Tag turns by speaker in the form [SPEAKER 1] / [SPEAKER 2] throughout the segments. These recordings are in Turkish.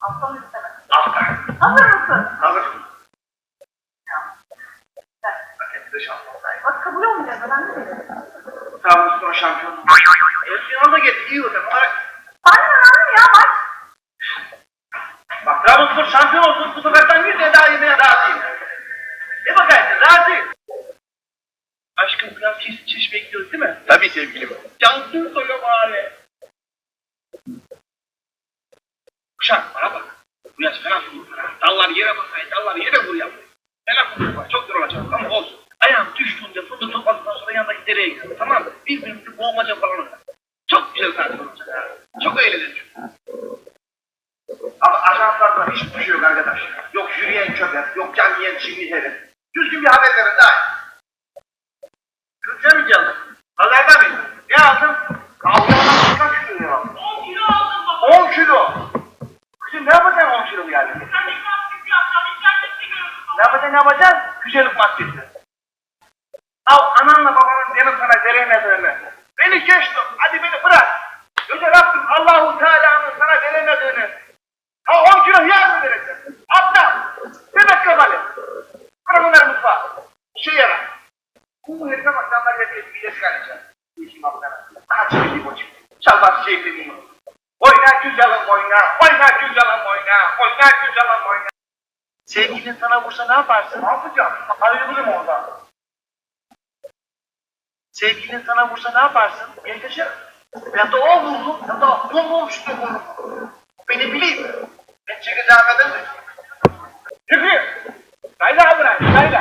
[SPEAKER 1] Aptal istemez. Hazır mısın?
[SPEAKER 2] Hazır.
[SPEAKER 1] Sen.
[SPEAKER 2] Hadi de şampiyon.
[SPEAKER 1] Bak kabul olmayacak. Ben ne dedim?
[SPEAKER 2] Trabzonspor şampiyonu. E, finalda geldi. iyi o zaman.
[SPEAKER 1] Bana ne lan ya bak.
[SPEAKER 2] Bak Trabzonspor şampiyon olsun. Bu seferden bir de daha yemeğe razıyım. Ne bakarsın? Razıyım. Aşkım biraz çeşit çeşmeye gidiyoruz değil mi? Tabii sevgilim. Cansın soya bari. Kuşak bana bak. Soğuk. Dallar yere bakayım, dallar yere vuruyor. Fena soğuk var, çok yorulacağım ama olsun. Ayağım düştüğünde fındık topladıktan sonra yandaki dereye gidiyorum. Tamam mı? Birbirimizi boğmaca falan oynar. Çok güzel tatil olacak. Çok eğleneceğim. Ama ajanslarda hiçbir şey yok arkadaş. Yok yürüyen köpek, yok can yiyen çimli herif. Düzgün bir haber verin daha iyi. Mi geldin? Pazarda mıydın? Yani?
[SPEAKER 1] Yapacağım. İçeride çıkıyorsun.
[SPEAKER 2] Ne yapacaksın ne yapacaksın? Güzellik maddesi. Al ananla babanın benim sana veremediğini. Beni geçtim. Hadi beni bırak. Yüce Rabbim Allahu Teala'nın sana veremediğini. Ha 10 kilo yer mi vereceksin? Aptal. Bir dakika bari. Bırak onları mutfağa. Şey yarar. Bu herife bak damlar herife bir de çıkaracağım. İşim aptana. Aha çekileyim o çekileyim. Çalmaz şey dediğim. Oyna güzelim oyna. Oyna güzelim oyna. Oyna güzelim oyna. Sevgilin sana vursa ne yaparsın? Ne yapacağım? Ayrılırım oradan. Sevgilin sana vursa ne yaparsın? Yetişir. Ya da o vurdu ya da o vurmuştu vurdu. Beni bileyim. Ben çekeceğim dedim mi? Çıkıyor. Kayla bırak. Kayla.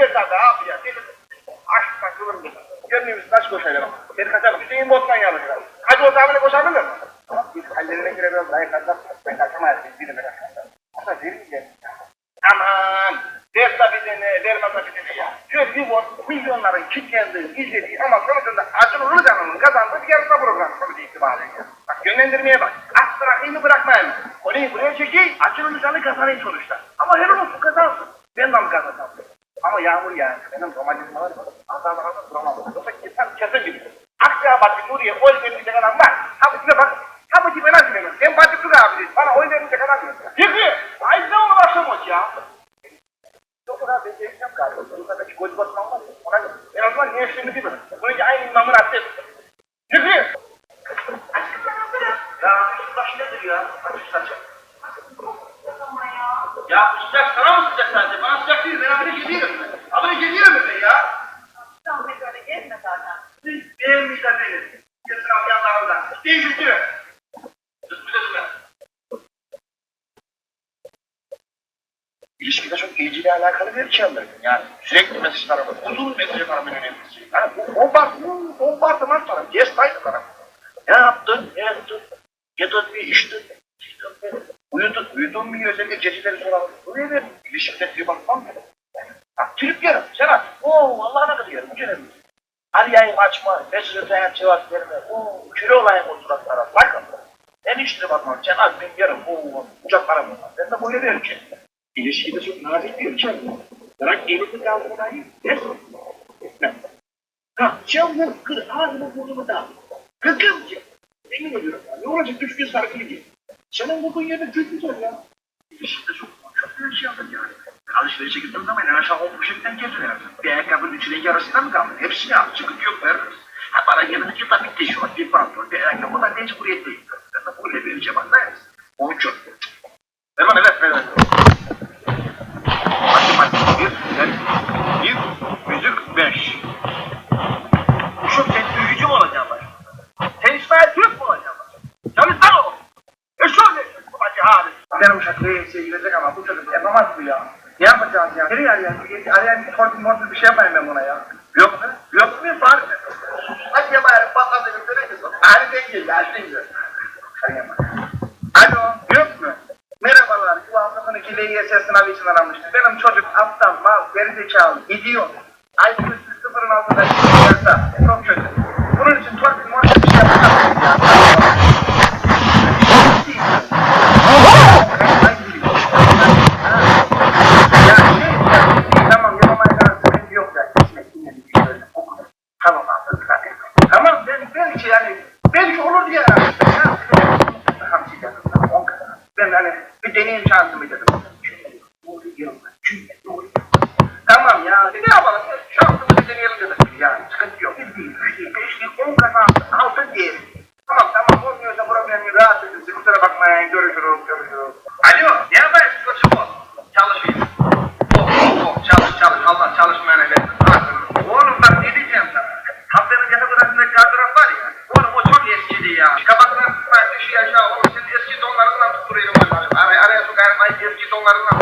[SPEAKER 2] Deliyle zaten abi ya. Deli. Aşk takılır mı? Gönlümüz taş koşaylar ama. Seni kaçalım. Hüseyin Botman yanıyor. Hadi o zaman koşalım mı? Biz hallerine göre biraz daha yaklaşık. Ben kaçamayız. Biz bir de kaçamayız. Ama verin ya. Aman. Ver tabi dene, vermez tabi dene ya. Şöyle bir var, milyonların kitlendiği, izlediği ama sonucunda Acun Ilıcan'ın kazandığı bir yarışma programı sonucu itibariyle. Bak yönlendirmeye bak. Bırakmayayım mı? Orayı buraya çekeyim, Acun Ilıcan'ı kazanayım sonuçta. Ama helal olsun kazansın. Ben de mi kazanacağım? Ama yağmur yani. Benim romantizmalar var. Azarda azar duramam. Yoksa kesin kesin gibi. Akçabat'ı Nuriye oy verilecek adam var. Ha bu tipe bak. Ha bu tipe nasıl benim? Ben Patrick abi. Bana oy verilecek adam yok. Yıkı. Ay ne olur başlamak ya. Yok ona ben değişeceğim galiba. Buradaki gol basmam var ya. Ona göre. En azından niye şimdi değil mi? Bunu aynı imamın attı. Yıkı.
[SPEAKER 1] Ben hazırım.
[SPEAKER 2] Ya şu baş nedir ya? Açık saçı.
[SPEAKER 1] Ya.
[SPEAKER 2] Sıcak sana mı sıcak sadece? Bana sıcak değil. Ben abone geliyorum. Abone geliyorum ben ya.
[SPEAKER 1] Sen de böyle gezme zaten.
[SPEAKER 2] Beğenmişler beni. Kesin abi yanlarında. Değişikliyor. Düzgün düzgün. İlişkide çok ilgiyle alakalı bir şey anlarım. Yani sürekli mesaj arama, uzun mesaj arama önemlisi. Yani bu bombardıman, bombardıman taraf, yes taraf. Ne yaptın, ne yaptın? Yedin mi, içtin, içtin mi? Uyudun, uyudun mu özellikle geceleri soralım. Buraya ver, ilişkide bir bakmam mı? Ha, trip yerim, sen at. Oo, Allah'ına kadar yerim, bu önemli. Arayayım açma, mesaj atayım cevap verme. Oo, küre olayım o suratlara. Bakın. Ben hiç de bakmam. Sen az ben yarım. Oo, uçaklara bunlar. Ben de böyle bir ülke. İlişkide çok nazik bir ülke. Bırak elini kaldırmayı. Dersin. Etmem. Ha, çamur kır ağzını burnumu da. Kızgınca. Emin ediyorum ya. Ne olacak üç gün sarkılı gibi. Senin bulduğun yerde çok güzel ya. İlişkide çok çok bir şey yapın yani. Alışverişe gittiğim zaman en aşağı 10 poşetten geziyorum. Bir ayakkabının içine yarısından mı kaldı? Hepsini al. Çıkıp yok veririz. Ha bana gelince tabii tişört, bir pantolon, bir ayakkabı. Da mecburiyet değil. Ben de böyle vereceğim anlayız. Onun için. Hemen evet evet. Bu çocuk yapamaz bu ya. Ne yapacağız ya? Nereye arayan? Arayan torpil morpil bir şey yapayım ben buna ya. Yok mu? Yok mu? Var? Hadi yapayım. Patladı bir sene kızım. Hadi denk gel. Hadi gel. Alo. Yok mu? Merhabalar. Bu hafta sonu ki LYS sınavı için aramıştım. Benim çocuk aptal, mal, gerizekalı, idiot. IQ'su sıfırın altında çıkarsa çok Tamam anladım. Tamam ben, ben şey yani un,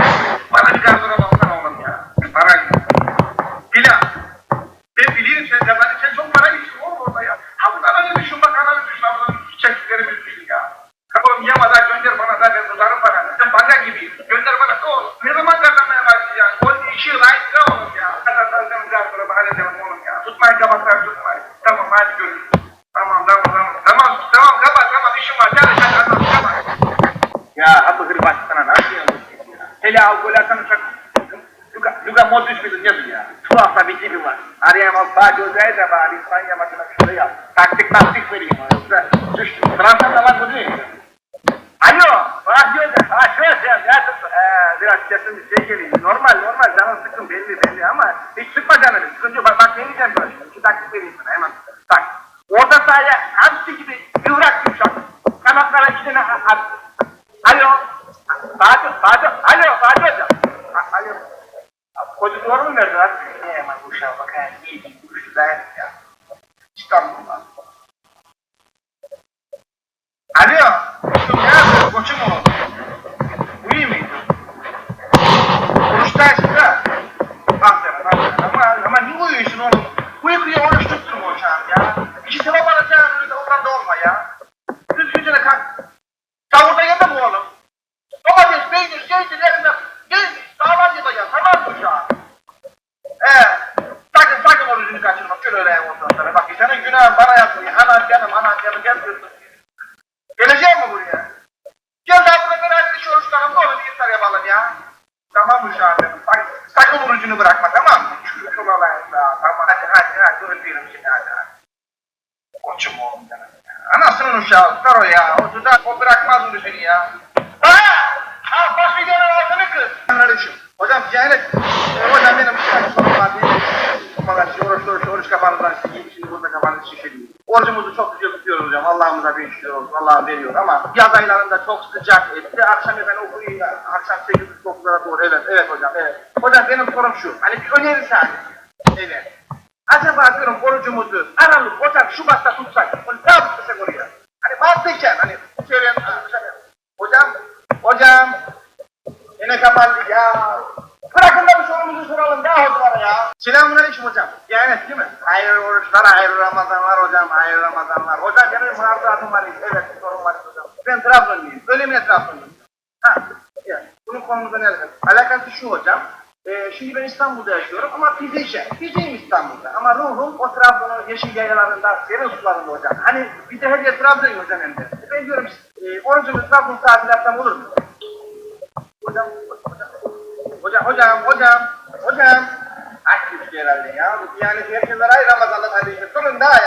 [SPEAKER 2] Modric midir nedir ya? Tuhaf da bir tipi var. Arayamaz Fatih Hoca'yı da bari İspanya maçına şöyle yap. Taktik taktik vereyim. Yoksa düştü. Fransa'da var bu değil. Alo, Fatih Hoca. Ha şöyle şey. Ya, ee, biraz sesim bir şey geliyor. Normal normal canın sıkın belli belli ama hiç sıkma canını. Sıkıntı yok. Bak, bak ne diyeceğim şimdi. İki taktik vereyim sana hemen. Bak. Orta sahaya hamsi gibi yıvrak yumuşak. Kanatlara iki tane at. at. Alo. Fatih, Fatih. Alo, Fatih Hoca. A- Alo. Koca doğru mu verdi lan? Ne hemen bu uşağa bak ha. İyi değil. Bu şu dayan ya. İstanbul'dan. Alo. Koçum ne yapıyorsun? Koçum oğlum. Bu iyi miydi? Oruçta işte. Aferin aferin ama, ama niye uyuyorsun oğlum? Uykuyu oruç tutturma hocam ya. İki sevap alacağın öyle oranda olma ya. Düzgünce de kalk. Tavurda yeme mi oğlum? Domates, peynir, zeytin, ekmek. Değil, sağlam yiyeceksin. Tamam mı hocam? Ee, sakın sakın orucunu kaçırma. Şöyle öyle ondan sonra. Günahın bana yapıyor. Anan canım, anan canım gel diyorsun. Geleceğim mi buraya? Gel daha burada ben artık şu oruçlarım da onu bir iftar yapalım ya. Tamam mı? Sak, sakın orucunu bırakma tamam mı? Şu babayım daha. Tamam hadi hadi hadi öpüyorum seni hadi hadi. Koçum oğlum canım. Anasının uşağı karo ya. O tutar o bırakmaz orucunu ya. Ha! Ha baş videonun altını kız. Selamünaleyküm. Hocam Cahit. E, hocam benim bir tane sorum var. Fakat şu oruç oruç oruç kafanızdan sikeyim. Kafanız şişiriyor. Orucumuzu çok güzel tutuyoruz hocam. Allah'ımıza bir işliyoruz. Allah'ım veriyor ama yaz aylarında çok sıcak. E, de akşam ben okuyayım. Akşam 8-9'lara doğru. Evet, evet hocam. Evet. Hocam benim sorum şu. Hani bir öneri sadece. Evet. Acaba diyorum orucumuzu Aralık, Ocak, Şubat'ta tutsak. Ne yapacaksak oraya? Hani mantıken hani söyleyen hocam, hocam yine kapandı ya. Bırakın da bir sorumuzu soralım daha hocalara ya. Selamünaleyküm hocam. Yani değil mi? Hayırlı oruçlar, hayırlı Ramazanlar hocam, hayırlı Ramazanlar. Hocam benim muhabbetim var. Evet, bir sorun var hocam. Ben Trabzonluyum. Ölümüne Trabzonluyum. Ha, yani bunun konumuzda ne alakası? Alakası şu hocam. Ee, şimdi ben İstanbul'da yaşıyorum ama fizeyim. Fizeyim İstanbul'da. Ama ruhum o Trabzon'un yeşil yayalarında, serin sularında hocam. Hani bir de her yer Trabzon hocam hem de. Ben diyorum e, orucumuz Trabzon saatinde yapsam olur mu? Hocam, hocam, hocam, hocam, hocam. Aç bir şey herhalde ya. Bu yani herkeslere ay Ramazan'da işte sorun daha ya.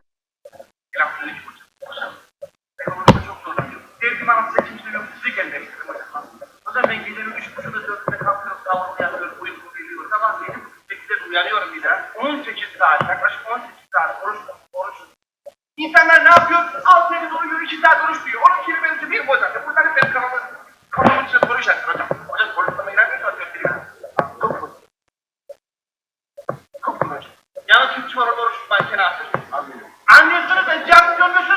[SPEAKER 2] Selamünaleyküm hocam. Ben oruçta çok zorlanıyorum. Derdim ama size kimse yok. Sizi gelmek istedim hocam. Hocam ben gecenin üç buçukta yanlış bir çorba oluşmak için asıl. Anlıyorsunuz da cam dönmüş